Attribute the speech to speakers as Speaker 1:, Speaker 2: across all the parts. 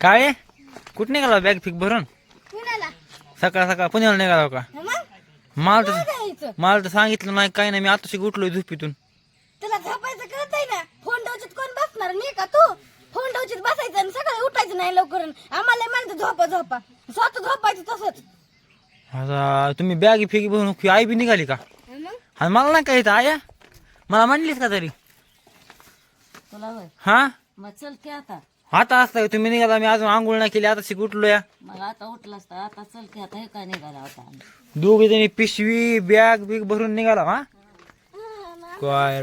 Speaker 1: काय? कुठं निघाला बॅग फिक भरून?
Speaker 2: कुणाला?
Speaker 1: सकाळ सकाळ पुण्याला निघाला का?
Speaker 2: मग?
Speaker 1: मला तर
Speaker 2: जायचं.
Speaker 1: मला तर सांगितलं नाही काही नाही मी आताशी उठलोय झोपीतून.
Speaker 2: तुला झोपायचं कळत आहे ना? फोन ठेवचित कोण बसणार? मी का तू? फोन ठेवचित बसायचं आणि सकाळी उठायचं नाही लवकर. आम्हाला म्हणते झोपा झोपा. स्वतः झोपायचं तसंच.
Speaker 1: आता तुम्ही बॅग फिकी भरून आई बी निघाली का?
Speaker 2: मग?
Speaker 1: आणि मला नाही काही आया मला म्हणलीस का तरी?
Speaker 3: तुला
Speaker 1: हा?
Speaker 3: मग चल की आता.
Speaker 1: आता असता तुम्ही निघाला मी अजून आंघोळ नाही केली आता शिक उठलो या
Speaker 3: मग आता उठलास तर आता चल की आता हे काय निघाला आता आम्ही.
Speaker 1: दोघे जणी पिशवी बॅग बिग भरून निघाला हा? काय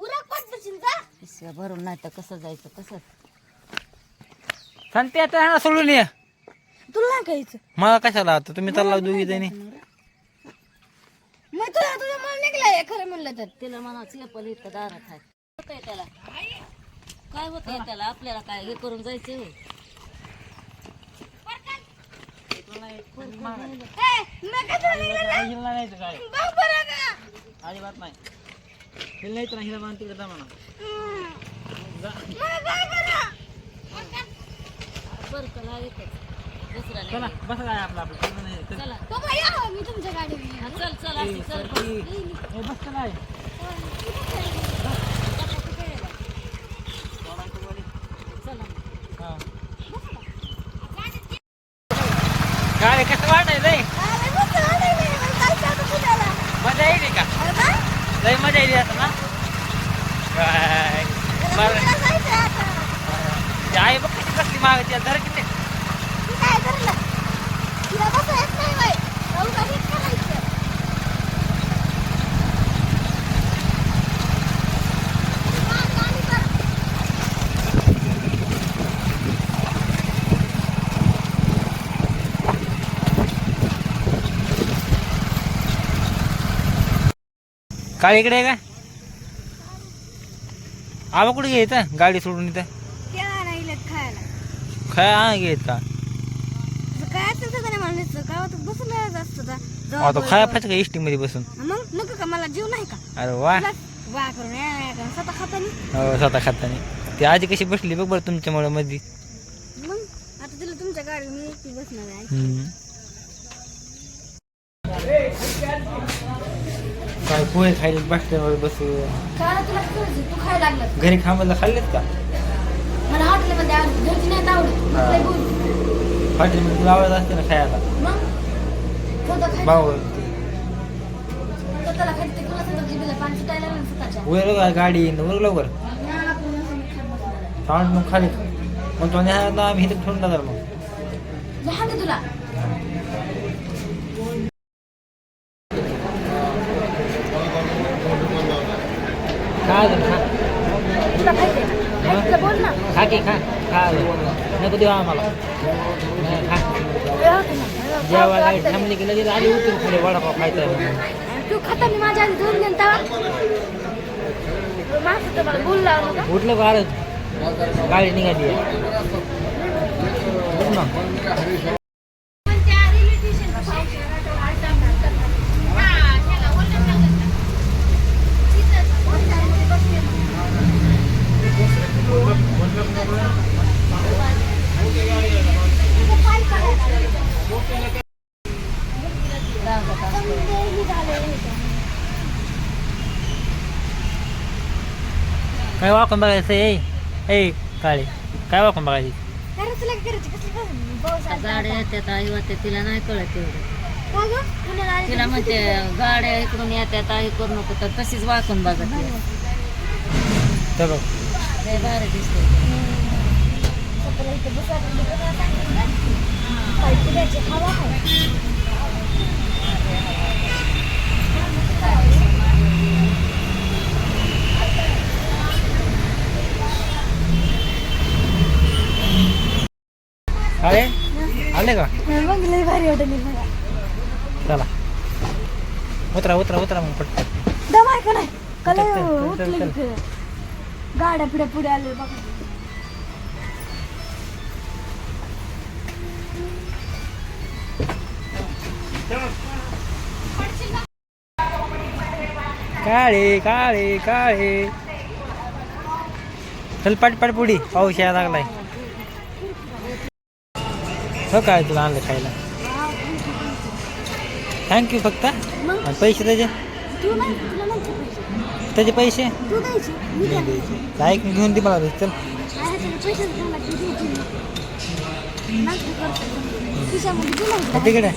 Speaker 3: पिशव्या भरून नाही तर कसं जायचं कसं?
Speaker 1: सांगते आता ह्याला सोडून ये.
Speaker 2: तुला नाही काहीच
Speaker 1: मला कशाला आता? तुम्ही चालला दोघी जणी.
Speaker 2: मग तुला तुझ्या मला निघलाय खरं म्हणलं तर.
Speaker 3: तिला म्हणा चेपल इथं दारात आहे त्याला. काय होतंय त्याला? आपल्याला काय हे करून जायचं?
Speaker 1: अजिबात नाही. हिला नाही तर हिला मान तिकडे जा म्हणा?
Speaker 3: बरं चला येतच
Speaker 1: चला
Speaker 3: नाही.
Speaker 1: बसा काय आपलं आपलं चला नाही, चल.
Speaker 3: चला
Speaker 2: बाबा या हो, मी तुमच्या
Speaker 3: हा, चल चल चल.
Speaker 1: ए, बस चला. आहे.
Speaker 3: चला
Speaker 1: हा. काय कसं वाटायलंय. मजा येईल का?
Speaker 2: अरे बा,
Speaker 1: लय मजा येईल आता ना? काय? बरं. आई बघ कशी बसली मागे तिला धर किती
Speaker 2: मी काय करणार? तिला बसता येत नाही बाई. जाऊन गाडीत करायचं. हा, गाडी कर.
Speaker 1: काळ इकडे आहे का आबा कुठे घ्यायचं गाडी सोडून इथं?
Speaker 2: खायला.
Speaker 1: घेत का? आता खाया. पाहिजे का इष्टी मध्ये बसून?
Speaker 2: मग नको का? मला जीव नाही का?
Speaker 1: अरे वा.
Speaker 2: करून स्वतः खातानी
Speaker 1: हो स्वतः खाताना ती आजी कशी बसली बघ बरं तुमच्यामुळे मध्ये
Speaker 2: मग? आता तिला तुमच्या गाडी मी बसणार आहे.
Speaker 1: काय पोहे खायला बसल्यावर बसू.
Speaker 2: काय तुला तू खायला लागलं
Speaker 1: घरी खांबाला खाल्लेत का?
Speaker 2: मला हॉटेलमध्ये आवडत घरची नाही आवडत.
Speaker 1: हा.
Speaker 2: लय बोल.
Speaker 1: हॉटेल तुला आवडत असते ना खायला?
Speaker 2: मग? स्वतः खायचं.
Speaker 1: भाऊ
Speaker 2: स्वतःला खायचं ते तुला समजा जिभेला पाणी सुटायला लागलं ना स्वतःच्या.
Speaker 1: वर गाडी येईन वर लवकर.
Speaker 2: आपण खात
Speaker 1: मग खाली मग तो न्यायला आम्ही इथे ठेवून टाकणार मग.
Speaker 2: लहान आहे तुला.
Speaker 1: खा अजून खा.
Speaker 2: तुला खायचंय का? तुला बोल ना.
Speaker 1: खा की खा. खा अजून. नको देऊ आम्हाला. नाही, खा जेवायला थांबली की लगेच आली होती पुढे वडापाव खायचा आहे म्हणून.
Speaker 2: तू खाताना माझ्या आधी दोन घेऊन तवा. माझं तर मला बोल लावलं का
Speaker 1: उठलं का अरे गाडी निघाली. आहे. उठ ना. काय वाकून बघायचं ए ए काळे काय वाकून बघायची
Speaker 2: करायचं लागे करायचं कसलं कसं पाऊस आला.
Speaker 3: गाड्या येतात आई वाटते तिला नाही कळत एवढं
Speaker 2: का गं? पुण्याला आली
Speaker 3: तिला म्हणते गाड्या इकडून येतात आई करू नको तर तशीच वाकून बघत ती.
Speaker 1: तर बघ
Speaker 3: लय भारी दिसते
Speaker 2: स्वतःला इथं बसायला कोणाला सांगितलं ना? काय पुण्याची हवा आहे.
Speaker 1: अरे आले का?
Speaker 2: मग लय भारी वाटत मला.
Speaker 1: चला. उतरा उतरा उतरा मग पटकन.
Speaker 2: दम आहे का नाही का लय
Speaker 1: चल, चल, चल,
Speaker 2: उठलं
Speaker 1: चल.
Speaker 2: की गाड्या पिढ्या पुढे आले बघा
Speaker 1: काळे काळे काळे.
Speaker 2: चल पाट पाट पुढी. पाऊस यायला लागलाय. हो काय तुला आणलं खायला? थँक्यू फक्त आणि पैसे त्याचे? त्याचे पैसे? ऐक घेऊन दे मला चल. तिकडे.